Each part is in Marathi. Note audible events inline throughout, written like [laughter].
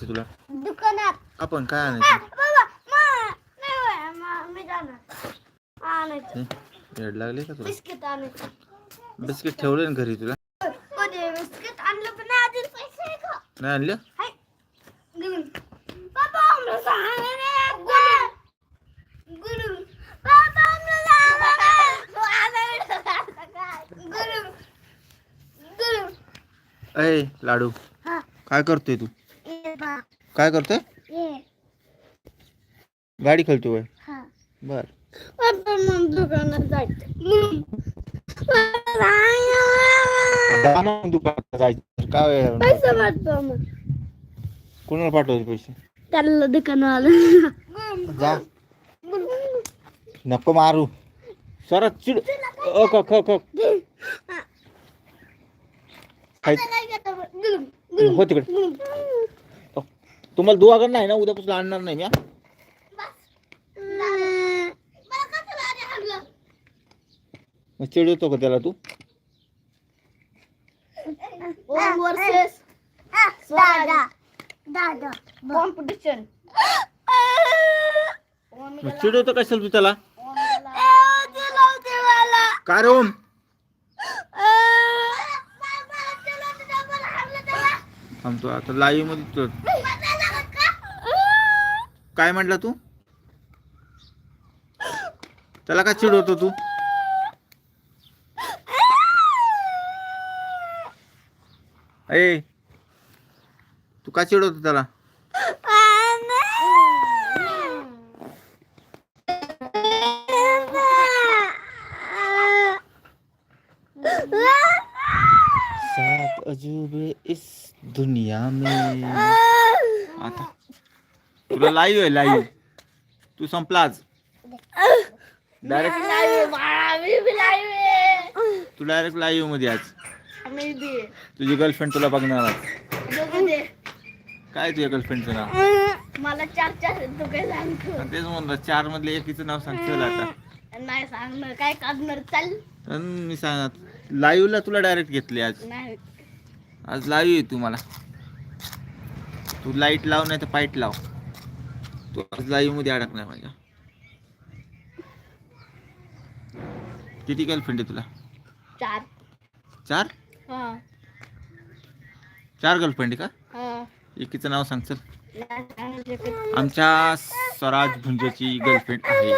तुला दुकानात. आपण काय आ, आणायचं? बाबा मा नाही बाबा, मा- मी जाणार. आणायचं. हे, येड लागले का तुला? बिस्किट आणायचं. बिस्किट ठेवले ना घरी तुला? बिस्किट आणलं पण आधी पैसे आहे का नाही आणलं? हाय गुलू. बाबा आम्हाला सांगा रे गुलू गुलू. बाबा आम्हाला सांगा गुलू. गुलू. अय लाडू. हा. काय करतोय तू? काय करतोय? गाडी खेळतोय हा. बर. दुकानात जायचं. दुकानात जायचं. काय कोणाला पाठवायचे पैसे? त्याला दुकानवाला. जा. नको मारू. सरत चिड. क. काय- हो. तिकडे. तुम्हाला दुवागड नाही ना उद्यापासून आणणार नाही मी हा? मग चिड येतो का त्याला तू? वर्सेस दादा दादा कॉम्पिटिशन मग चिड येतो कशाला तू त्याला? काय रे ओम? थांबतो आता लाईव्हमध्ये काय म्हटला तू? त्याला का चिडवतो तू? ए तू का चिडवतो त्याला? सात अजूबे इस दुनिया में। आता तुला लाईव्ह आहे लाईव्ह तू संपला आज डायरेक्ट तू डायरेक्ट लाईव्हमध्ये आज. तुझी गर्लफ्रेंड तुला बघणार आज. काय तुझ्या गर्लफ्रेंडचं नाव? मला चार चार तू काय सांगतो आणि तेच म्हणलं चार मधले एकीचं नाव सांगतो आता. नाही सांगणार काय काढणार चाल. पण मी सांगत लाईव्हला तुला डायरेक्ट घेतले आज. नाही. आज लाईव्ह आहे तू मला. तू लाइट लाव नाही तर पाईट लाव. तू आज लाईव्हमध्ये अडकणार माझ्या किती गर्लफ्रेंड आहे तुला चार चार हा चार गर्लफ्रेंड आहे का हा एकीचं नाव सांग चल. आमच्या स्वराज भुंजेची गर्लफ्रेंड आहे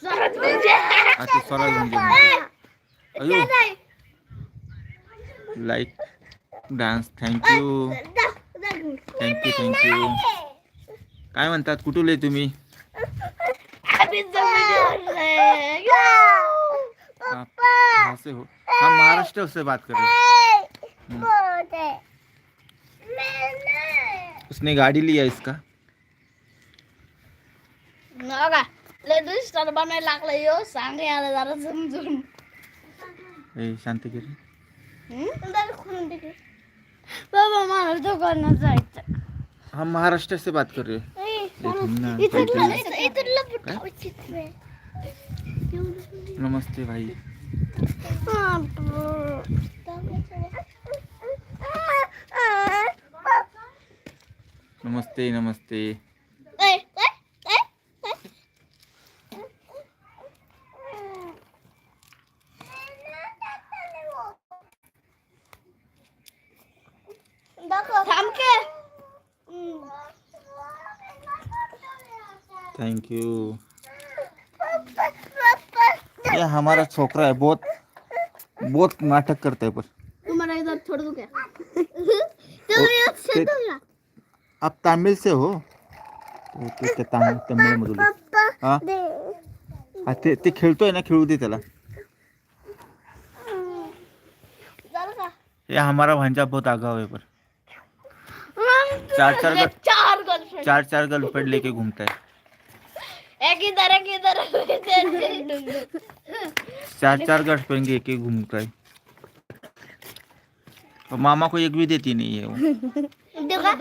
स्वराज म्हणजे हा ती स्वराज भुंजे म्हणते. अयो. Like dance thank you thank you thank you काय म्हणतात? कुठले तुम्ही. हाँ, हम महाराष्ट्र से बात कर रहे हैं हम्म। उसने गाड़ी लिया इसका. बनायला लागलं यो. सांग याला जरा समजून. ए शांतगिरी. बाबा मला दुकानात जायचं हम महाराष्ट्र से बात कर रहे हैं. नमस्ते भाई. नमस्ते नमस्ते. यू। ये हमारा छोकरा है बहुत बहुत नाटक करता है पर। तुम्हाला इधर छोड़ दूँ क्या? [laughs] ओ, आप तमिल से हो? ते- ते- ते तामिळ तमिळ मधून हा? हा, ते ते खेळतोय ना खेळू दे त्याला झालं ये हमारा भांजा बहुत आगाव है पर। चार चार चार गर्लफ्रेंड। चार चार गर्लफ्रेंड लेके घूमता है। एक इधर एक इधर। एक चार चार लेके घूमता है और मामा को एक भी देती नहीं है वो. देखा?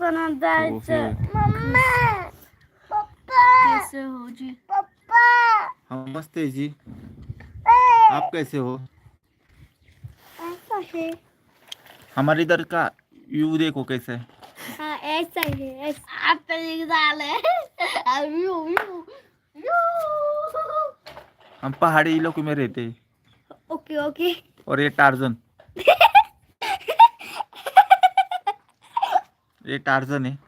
जायचं मम्मा पप्पा कैसे हो जी? पप्पा हम मस्त है जी आप कैसे हो? ऐसा है। हमारे इधर का व्यू देखो कैसा है। हाँ ऐसा ही है ऐसा। आप पे लिख डाले व्यू व्यू व्यू। हम पहाड़ी इलाकों में रहते। हैं ओके ओके। और ये टार्जन। ये टार्जन है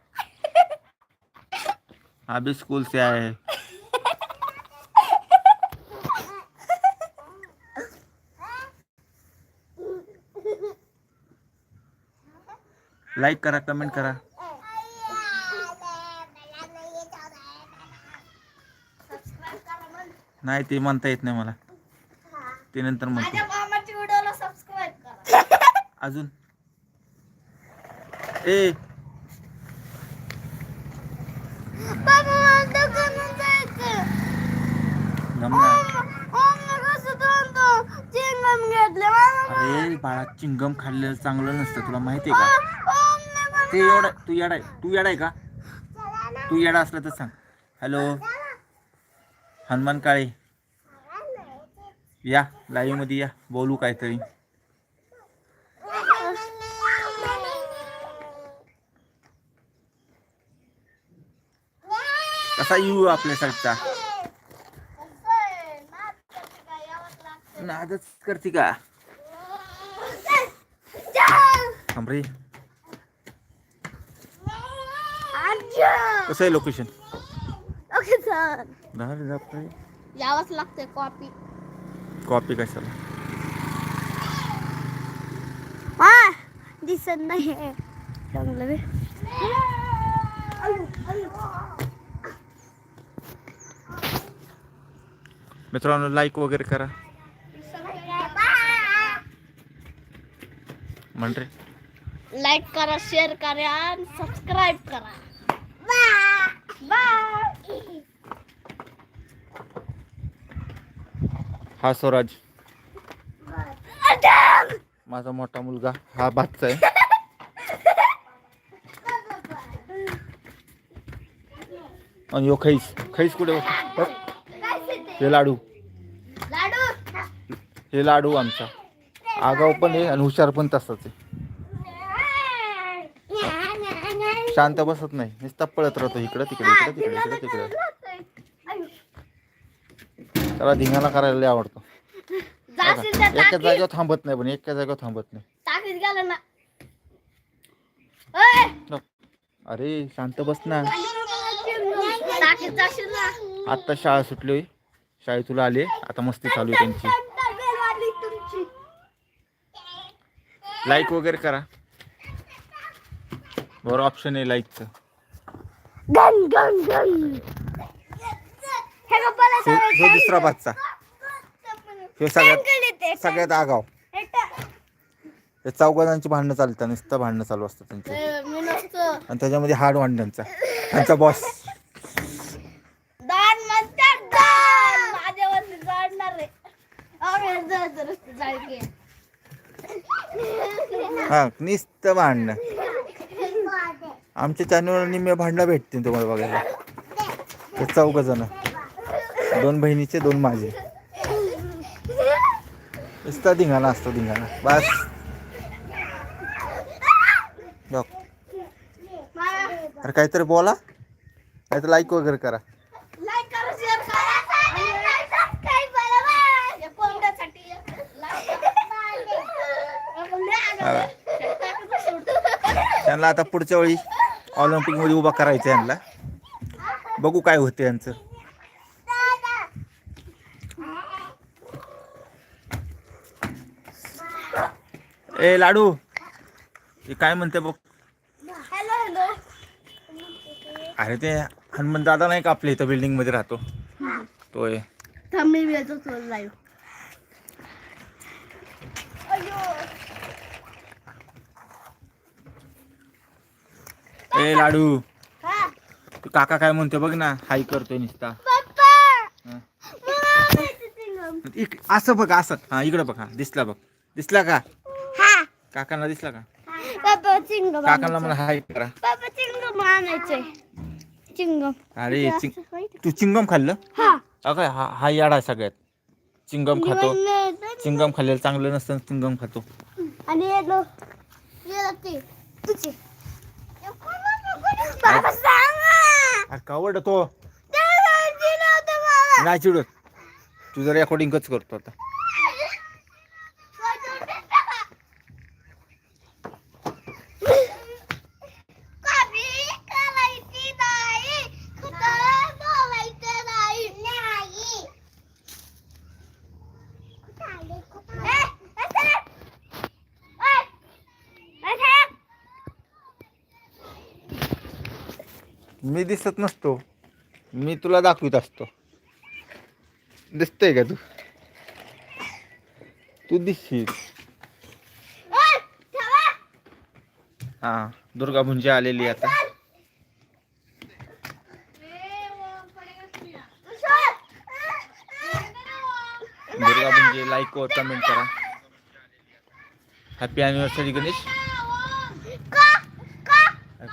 अभी स्कूल से आए हैं लाईक करा कमेंट करा. नाही ते म्हणता येत नाही मला. ते नंतर म्हणतो. अजून. ए बाबा मला दुकानात जायचं नमना मम्मी कसं दोन चिंगम घेतले मला अरे बाळा चिंगम खाल्लेलं चांगलं नसतं तुला माहिती आहे का? ते एवढा तू येडाय तू येडाय का? तू येडा असला तर सांग. हॅलो? हनुमान काळे. या लाईव्हमध्ये या बोलू काहीतरी. कसा येऊ आपल्या साईडचा नादच करते का? थांब रे. कसं आहे लोकेशन ओके सर यावंच लागते कॉपी कॉपी कशाला? हा दिसत नाही चांगलं मित्रांनो लाईक वगैरे करा. म्हण रे लाईक करा शेअर करा आणि सबस्क्राईब करा. बाय हा स्वराज. माझा मोठा मुलगा हा भातचा आहे. आणि यो खैस. खैस कुठे. हे लाडू. हे लाडू आमचा. आगाव पण आहे आणि हुशार पण तसाच आहे. शांत बसत नाही. नुसता पळत राहतो इकडं तिकडे इकडे तिकडे इकडे तिकडे. त्याला धिंगाणा करायला लय आवडतो. एका जागेवर थांबत नाही पण एका जागेवर थांबत नाही. अरे शांत बस ना. आत्ता शाळा सुटली शाळेतून आले. आता मस्ती चालू आहे त्यांची. लाईक वगैरे करा. बरं ऑप्शन आहे लाईकचं हे दुसरा बादचा ह्यो सगळ्यात सगळ्यात आगाव. या चौघांची भांडणं चालतात नुसतं भांडणं चालू असतं त्यांची. मी नसतो आणि त्याच्यामध्ये हार्ड भांडणांचा त्यांचा. बॉस दान म्हणतात दान माझ्यावरती जाडणार रे अरे जर रस्ते जायचे हा निस्त भांडणं. आमच्या चॅनलवर निम्मे भांडणं भेटतील तुम्हाला बघायला. ते चौघ जण. दोन बहिणीचे दोन माझे. नुसता धिंगाणा असतो धिंगाणा. बस. बघ. अरे काहीतरी बोला. काहीतरी लाईक वगैरे करा लाईक करा शेअर करा आणि सबस्क्राईब करा या कोंबड्यासाठी हा. त्यांना आता पुढच्या वेळी ऑलिम्पिकमध्ये उभा करायचं यांना. बघू काय होते यांचं. ए लाडू. हे काय म्हणते बघ. अरे ते हनुमान दादा नाही का आपल्या इथं बिल्डिंगमध्ये राहतो? तो आहे थांब मी येतो लाईव्ह ए लाडू. तू काका काय म्हणतो बघ ना हाय करतोय नुसता. हा. मला. इक- असं बघ असं. हा इकडं बघ हा दिसला बघ. दिसला का? हा. काकांना दिसला का? आणायचंय. म्हणा हाय करा. चिंगम अरे चिंग तू चिंगम खाल्लं? हा. अगं हा हा याडा आहे सगळ्यात. चिंगम खातो. चिंगम खाल्लेलं चांगलं नसतं चिंगम खातो. आणि येलो येलो ते तुझे. बाबा सांगा? अरे कावड तो. त्याला दिलं होतं मला. नाही चिडत. तुझं रेकॉर्डिंगच करतो आता कमी करायची नाही कुठं बोलायचं नाही नाही ए, ए, ए, ए, ए, मी दिसत नसतो. मी तुला दाखवित असतो. दिसतंय का तू? तू दिसशील. हा दुर्गा भुंजी आलेली आता. दुर्गा भुंजी लाईक व कमेंट करा. Happy anniversary Ganesh.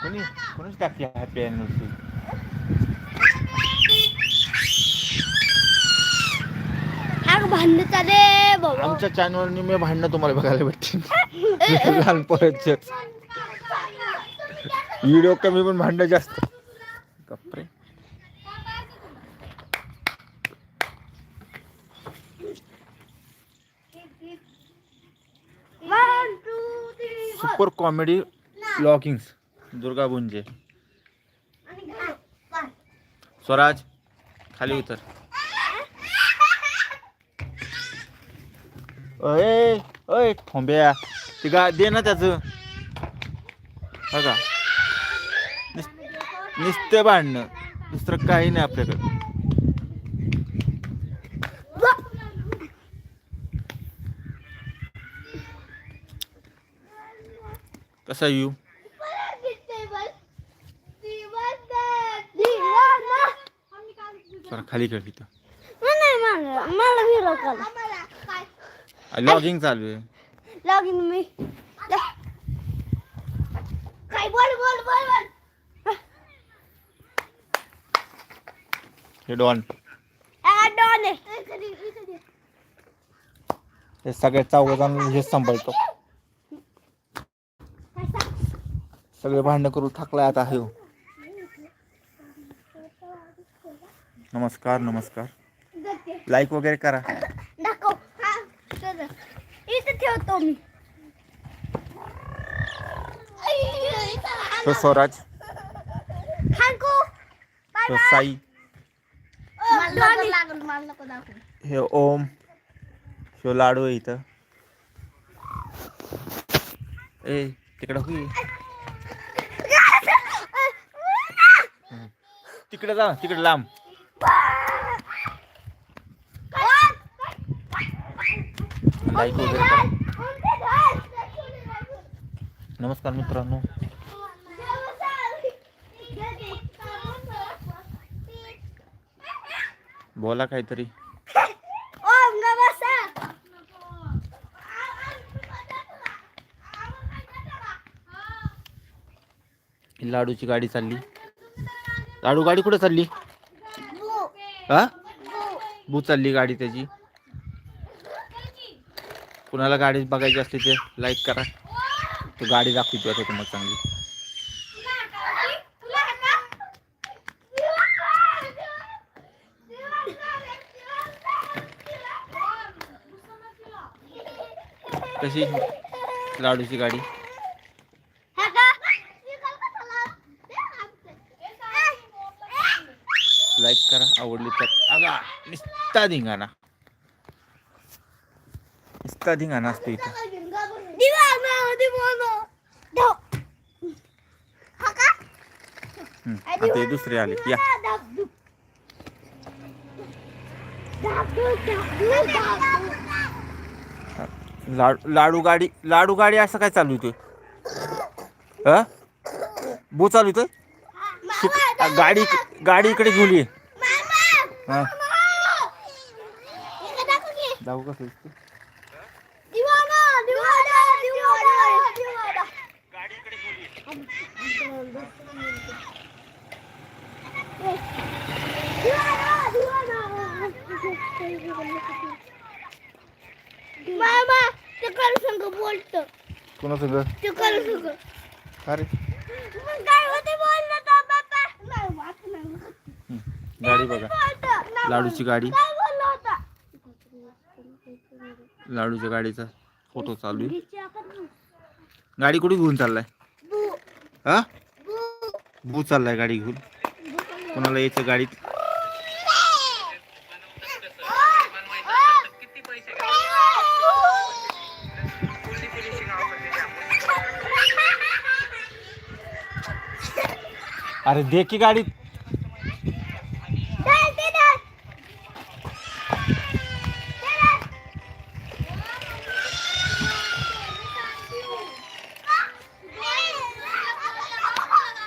कोणी कोणीच टाकली हॅपी अॅनिव्हर्सरी भांडण चाले बाबा. आमच्या चॅनलने मी भांडणं तुम्हाला बघायला भेटतील. [laughs] लहान पोरांचे व्हिडिओ कमी पण भांडणं जास्त. कपरे One, two, three, four. Super comedy bloggings Durga Bhunje. Swaraj खाली उतर. अय अय ठोंब्या ते गा दे ना त्याचं. बघा नुसतं भांडणं. दुसरं काही नाही आपल्याकडे. कसा येऊ खाली कर तिथं मला लॉगिंग चालू आहे. लॉगिन मी. काय बोल बोल बोल बोल. हे डॉन. डॉन आहे. हे सगळे चौघ जण हेच सांभाळतो. सगळे भांडण करून थकलाय आता हे नमस्कार नमस्कार. लाईक वगैरे करा. हा ठेवतो मी. तो स्वराज. तो साई. हे ओम. ह्यो लाडू आहे इथं. ए तिकडं होई. तिकडे जा तिकडे लांब. लाईक वगैरे करा. नमस्कार मित्रांनो. बोला काहीतरी. लाडूची गाडी चालली. लाडू गाडी कुठे चालली? हा? बू चालली गाडी त्याची. कुणाला गाडी बघायची असते ते लाईक करा. तो गाडी दाखवतो आता तुम्हाला चांगली. कशी लाडूची गाडी? लाईक करा आवडली तर. आगा निस्ता धिंगाणा. निस्ता धिंगाणा असतो इथं. आता हे दुसरे आले. या. लाडू लाडू गाडी लाडू गाडी असं काय चालू होते हा बो चालू होतं गाडी गाडी इकडे घेऊन ये. हा. जाऊ कसं मामा संग बोलतो. कोणा संग. संग अरे काय होते बोलला तो बाबा गाडी बघा. लाडूची गाडी. लाडूच्या गाडीचा फोटो चालू गाडी कुठे घेऊन चाललाय? हा? बू चाललाय गाडी घेऊन. कोणाला यायचं गाडीत? अरे दे की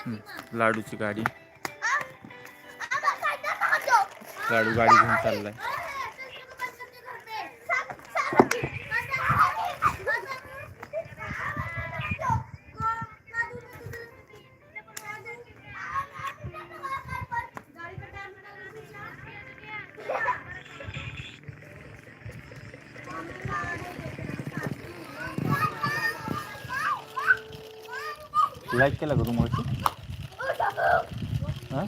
हम्म, लाडूची गाडी. लाडू गाडी घेऊन चाललाय. लाईक केला का तुम्हाला? हा?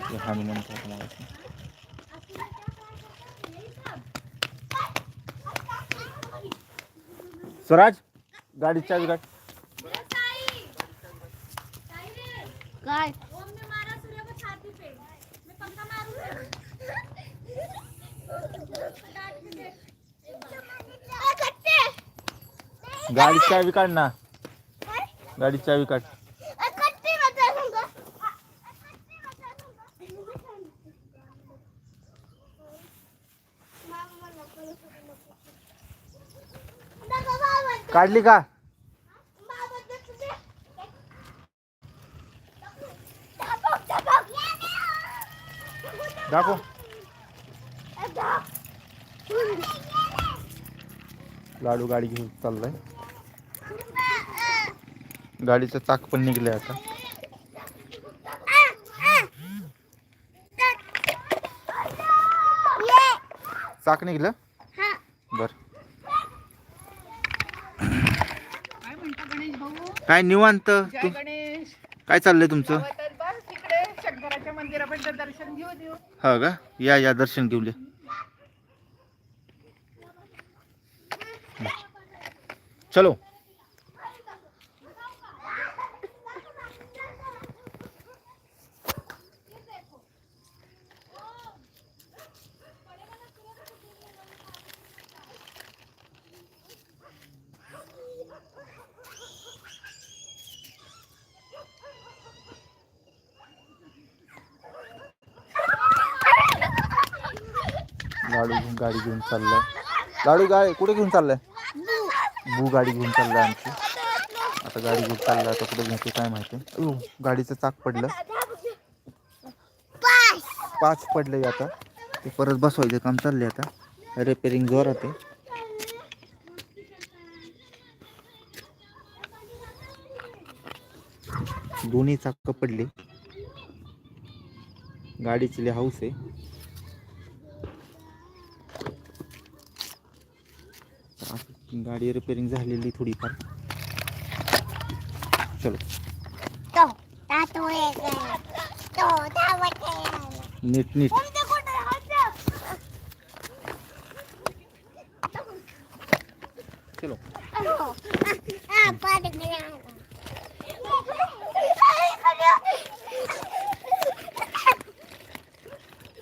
ते हनुमान तुम्हाला स्वराज गाडी चावी गाठ काय गाडी चावी काढ ना. गाडी चावी काढ. काढली का? दाखव. लाडू गाडी घेऊन चाललाय. गाडीचं चाक पण निघलंय आता. चाक निघलं? बर. काय निवांत? तू काय चाललंय तुमचं? देऊ. हा का? या या दर्शन घेऊन या. चलो लाडू घेऊन गाडी घेऊन चाललाय. लाडू गाडी कुठे घेऊन चाललाय? बू गाडी घेऊन चाललाय आमची. आता गाडी घेऊन चाललाय आता कुठे घेते काय माहिती. गाडीचं चाक पडलं. पाच पडले आता. ते परत बसवायचं काम चाललंय आता. रिपेरिंग जोरात आहे. दोन्ही चाक पडले. गाडीची हाऊस आहे आता गाडी रिपेरिंग झालेली थोडीफार. चलो. नीट नीट.